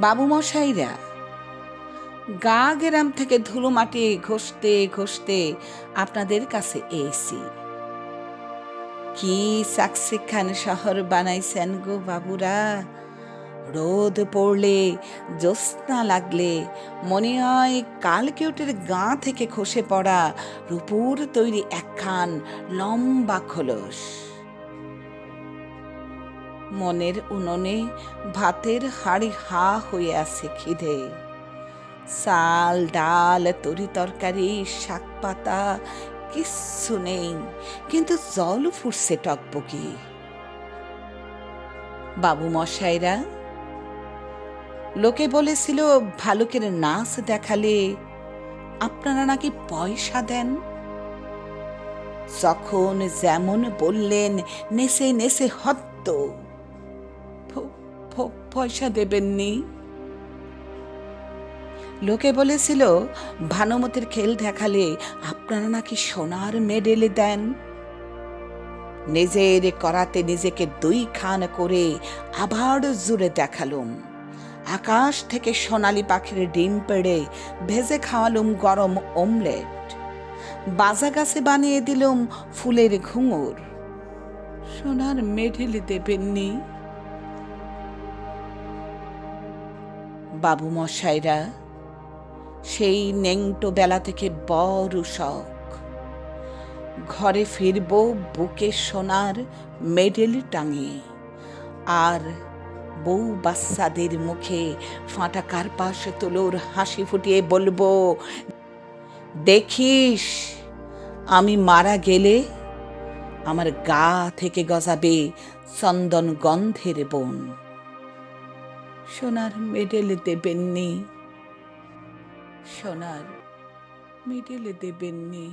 বাবুমশাইরা। গা গেরাম থেকে ধুলো মাটি ঘষতে ঘষতে আপনাদের কাছে এসি। কি সাকসিখান শহর বানাইছেন গো বাবুরা। রোদ পড়লে, জ্যোৎস্না লাগলে, মনে হয় কালকেউটের গা থেকে খসে পড়া রূপুর তৈরি একখান লম্বা খোলস। মনের উননে ভাতের হাড়ি হা হয়ে আছে খিদে। চাল, ডাল, তরি তরকারি, শাক পাতা, কিচ্ছু নেই, কিন্তু জল ফুটছে টকবকি। বাবু মশাইরা, লোকে বলেছিল, ভালুকের নাচ দেখালে আপনারা নাকি পয়সা দেন? যখন যেমন বললেন নেসে নেসে হত্ত পয়সা দেবেননি। লোকে বলেছিল, ভানুমতির খেল দেখালে আপনারা নাকি সোনার মেডেল দেন। নিজের করাতে নিজেকে দুই খান করে আবার জুড়ে দেখালুম। আকাশ থেকে সোনালি পাখির ডিম পেড়ে ভেজে খাওয়ালুম গরম অমলেট। বাজা গাছে বানিয়ে দিলুম ফুলের ঘুঙুর। সোনার মেডেল দেবেননি। বাবু মশাইরা সেই নেংটো বেলা থেকে বড় শখ। ঘরে ফিরব বুকে সোনার মেডেল টাঙিয়ে আর বউ বাচ্চাদের মুখে ফাঁটা কার্পাস তুলোর হাসি ফুটিয়ে বলব, দেখিস, আমি মারা গেলে আমার গা থেকে গজাবে চন্দন গন্ধের বন। সোনার মেডেল দেবেননি। সোনার মেডেল দেবেননি।